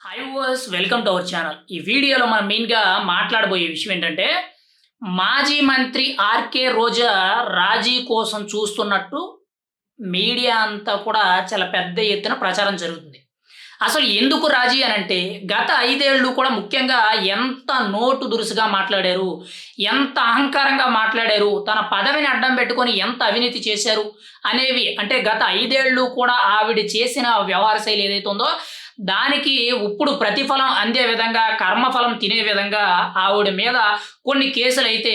High వర్స్ welcome to our channel ఈ వీడియోలో మనం మెయిన్గా మాట్లాడబోయే విషయం ఏంటంటే మాజీ మంత్రి ఆర్కే రోజా రాజీ కోసం చూస్తున్నట్టు మీడియా అంతా కూడా చాలా పెద్ద ఎత్తున ప్రచారం జరుగుతుంది. అసలు ఎందుకు రాజీ అని అంటే గత ఐదేళ్ళు కూడా ముఖ్యంగా ఎంత నోటు దురుసుగా మాట్లాడారు ఎంత అహంకారంగా మాట్లాడారు తన పదవిని అడ్డం పెట్టుకొని ఎంత అవినీతి చేశారు అనేవి అంటే గత ఐదేళ్ళు కూడా ఆవిడ చేసిన వ్యవహార శైలి ఏదైతే ఉందో దానికి ఇప్పుడు ప్రతిఫలం అందే విధంగా కర్మఫలం తినే విధంగా ఆవిడ మీద కొన్ని కేసులు అయితే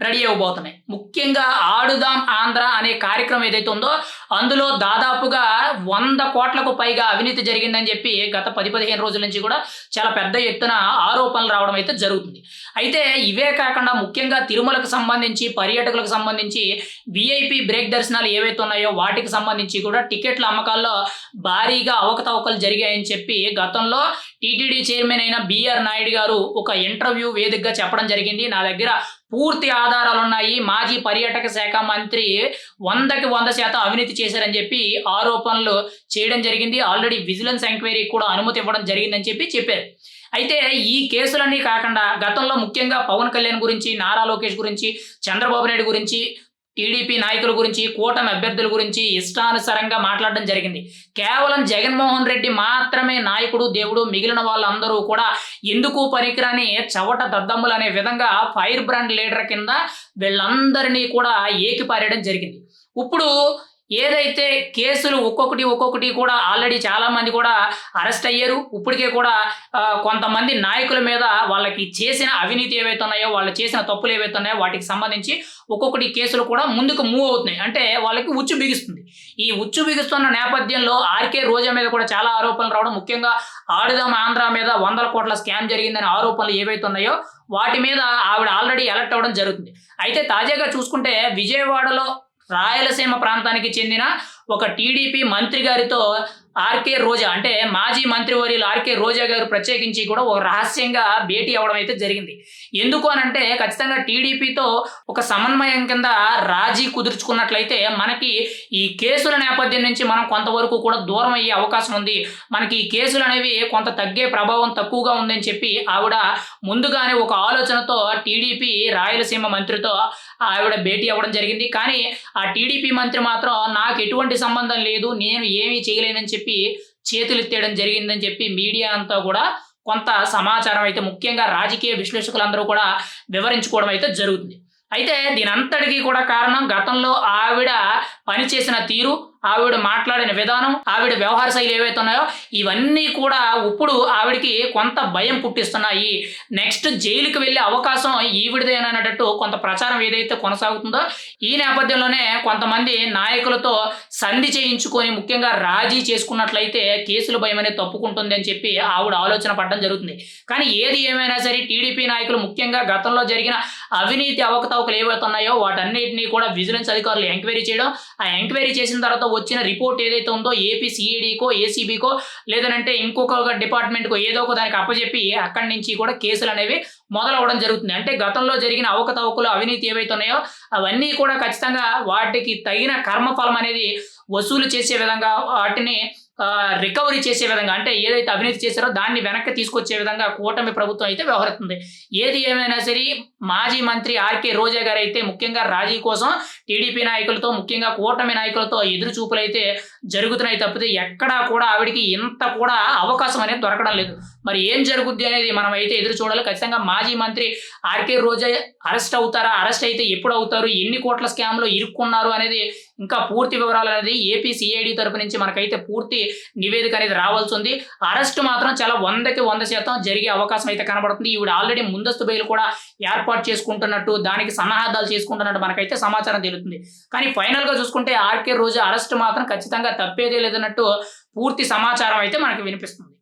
రెడీ అవ్వబోతున్నాయి. ముఖ్యంగా ఆడుదాం ఆంధ్ర అనే కార్యక్రమం ఏదైతే ఉందో అందులో దాదాపుగా వంద కోట్లకు పైగా అవినీతి జరిగిందని చెప్పి గత పది పదిహేను రోజుల నుంచి కూడా చాలా పెద్ద ఎత్తున ఆరోపణలు రావడం అయితే జరుగుతుంది. అయితే ఇవే కాకుండా ముఖ్యంగా తిరుమలకు సంబంధించి పర్యాటకులకు సంబంధించి విఐపి బ్రేక్ దర్శనాలు ఏవైతే ఉన్నాయో వాటికి సంబంధించి కూడా టికెట్ల అమ్మకాల్లో భారీగా అవకతవకలు జరిగాయని చెప్పి గతంలో టీటీడీ చైర్మన్ అయిన బిఆర్ నాయుడు గారు ఒక ఇంటర్వ్యూ వేదికగా చెప్పడం జరిగింది. నా దగ్గర పూర్తి ఆధారాలు ఉన్నాయి మాజీ పర్యాటక శాఖ మంత్రి వందకి వంద శాతం అవినీతి చేశారని చెప్పి ఆరోపణలు చేయడం జరిగింది. ఆల్రెడీ విజిలెన్స్ ఎంక్వైరీ కూడా అనుమతి ఇవ్వడం జరిగిందని చెప్పి చెప్పారు. అయితే ఈ కేసులన్నీ కాకుండా గతంలో ముఖ్యంగా పవన్ కళ్యాణ్ గురించి నారా లోకేష్ గురించి చంద్రబాబు నాయుడు గురించి టీడీపీ నాయకుల గురించి కూటమి అభ్యర్థుల గురించి ఇష్టానుసారంగా మాట్లాడడం జరిగింది. కేవలం జగన్మోహన్ రెడ్డి మాత్రమే నాయకుడు దేవుడు మిగిలిన వాళ్ళందరూ కూడా ఎందుకు పనికిరాని చవట దద్దమ్ములు అనే విధంగా ఫైర్ బ్రాండ్ లీడర్ కింద వీళ్ళందరినీ కూడా ఏకిపారేయడం జరిగింది. ఇప్పుడు ఏదైతే కేసులు ఒక్కొక్కటి ఒక్కొక్కటి కూడా ఆల్రెడీ చాలామంది కూడా అరెస్ట్ అయ్యారు. ఇప్పటికే కూడా కొంతమంది నాయకుల మీద వాళ్ళకి చేసిన అవినీతి ఏవైతే ఉన్నాయో వాళ్ళు చేసిన తప్పులు ఏవైతే ఉన్నాయో వాటికి సంబంధించి ఒక్కొక్కటి కేసులు కూడా ముందుకు మూవ్ అవుతున్నాయి. అంటే వాళ్ళకి ఉచ్చు బిగుస్తుంది. ఈ ఉచ్చు బిగుస్తున్న నేపథ్యంలో ఆర్కే రోజా మీద కూడా చాలా ఆరోపణలు రావడం ముఖ్యంగా ఆడుదాం ఆంధ్ర మీద వందల కోట్ల స్కామ్ జరిగిందనే ఆరోపణలు ఏవైతే ఉన్నాయో వాటి మీద ఆవిడ ఆల్రెడీ ఎలర్ట్ అవ్వడం జరుగుతుంది. అయితే తాజాగా చూసుకుంటే విజయవాడలో రాయలసీమ ప్రాంతానికి చెందిన ఒక టీడీపీ మంత్రి గారితో ఆర్కే రోజా అంటే మాజీ మంత్రివర్యులు ఆర్కే రోజా గారు ప్రత్యేకించి కూడా ఒక రహస్యంగా భేటీ అవ్వడం అయితే జరిగింది. ఎందుకు అని అంటే ఖచ్చితంగా టీడీపీతో ఒక సమన్వయం కింద రాజీ కుదుర్చుకున్నట్లయితే మనకి ఈ కేసుల నేపథ్యం నుంచి మనం కొంతవరకు కూడా దూరం అయ్యే అవకాశం ఉంది. మనకి ఈ కేసులు అనేవి కొంత తగ్గే ప్రభావం తక్కువగా ఉందని చెప్పి ఆవిడ ముందుగానే ఒక ఆలోచనతో టీడీపీ రాయలసీమ మంత్రితో ఆవిడ భేటీ అవ్వడం జరిగింది. కానీ ఆ టీడీపీ మంత్రి మాత్రం నాకు ఎటువంటి సంబంధం లేదు నేను ఏమీ చేయలేనని చెప్పి చేతులు ఎత్తేయడం జరిగిందని చెప్పి మీడియా అంతా కూడా కొంత సమాచారం అయితే ముఖ్యంగా రాజకీయ విశ్లేషకులందరూ కూడా వివరించుకోవడం అయితే జరుగుతుంది. అయితే దీనంతటికీ కూడా కారణం గతంలో ఆవిడ పనిచేసిన తీరు ఆవిడ మాట్లాడిన విధానం ఆవిడ వ్యవహార శైలి ఏవైతే ఉన్నాయో ఇవన్నీ కూడా ఇప్పుడు ఆవిడకి కొంత భయం పుట్టిస్తున్నాయి. నెక్స్ట్ జైలుకి వెళ్ళే అవకాశం ఈవిడదేనన్నట్టు కొంత ప్రచారం ఏదైతే కొనసాగుతుందో ఈ నేపథ్యంలోనే కొంతమంది నాయకులతో సంధి చేయించుకొని ముఖ్యంగా రాజీ చేసుకున్నట్లయితే కేసుల భయం అనేది తప్పుకుంటుంది అని చెప్పి ఆవిడ ఆలోచన పడడం జరుగుతుంది. కానీ ఏది ఏమైనా సరే టీడీపీ నాయకులు ముఖ్యంగా గతంలో జరిగిన అవినీతి అవకతవకలు ఏవైతే ఉన్నాయో వాటన్నిటినీ కూడా విజిలెన్స్ అధికారులు ఎంక్వైరీ చేయడం ఆ ఎంక్వైరీ చేసిన తర్వాత వచ్చిన రిపోర్ట్ ఏదైతే ఉందో ఏపీ సిఈడికో ఏసీబీకో లేదనంటే ఇంకొక డిపార్ట్మెంట్కో ఏదో ఒక దానికి అప్పచెప్పి అక్కడి నుంచి కూడా కేసులు అనేవి మొదలవడం జరుగుతుంది. అంటే గతంలో జరిగిన అవకతవకలు అవినీతి ఏవైతే ఉన్నాయో అవన్నీ కూడా ఖచ్చితంగా వాటికి తగిన కర్మఫలం అనేది వసూలు చేసే విధంగా వాటిని రికవరీ చేసే విధంగా అంటే ఏదైతే అవినీతి చేశారో దాన్ని వెనక్కి తీసుకొచ్చే విధంగా కూటమి ప్రభుత్వం అయితే వ్యవహరిస్తుంది. ఏది ఏమైనా సరే మాజీ మంత్రి ఆర్కే రోజా గారు అయితే ముఖ్యంగా రాజీ కోసం టీడీపీ నాయకులతో ముఖ్యంగా కూటమి నాయకులతో ఎదురు చూపులు అయితే జరుగుతున్నాయి తప్పితే ఎక్కడా కూడా ఆవిడికి ఇంత కూడా అవకాశం అనేది దొరకడం లేదు. మరి ఏం జరుగుద్ది అనేది మనం అయితే ఎదురు చూడాలి. ఖచ్చితంగా మాజీ మంత్రి ఆర్కే రోజా అరెస్ట్ అవుతారా? అరెస్ట్ అయితే ఎప్పుడు అవుతారు? ఎన్ని కోట్ల స్కామ్లో ఇరుక్కున్నారు అనేది ఇంకా పూర్తి వివరాలు అనేది ఏపీ సిఐడి తరపు నుంచి మనకైతే పూర్తి నివేదిక అనేది రావాల్సి ఉంది. అరెస్ట్ మాత్రం చాలా వందకి వంద శాతం జరిగే అవకాశం అయితే కనబడుతుంది. ఈవిడ ఆల్రెడీ ముందస్తు బెయిల్ కూడా ఏర్పాటు చేసుకుంటున్నట్టు దానికి సన్నాహాలు చేసుకుంటున్నట్టు మనకైతే సమాచారం తెలుస్తుంది. కానీ ఫైనల్గా చూసుకుంటే ఆర్కే రోజు అరెస్ట్ మాత్రం ఖచ్చితంగా తప్పేదే లేదన్నట్టు పూర్తి సమాచారం అయితే మనకి వినిపిస్తుంది.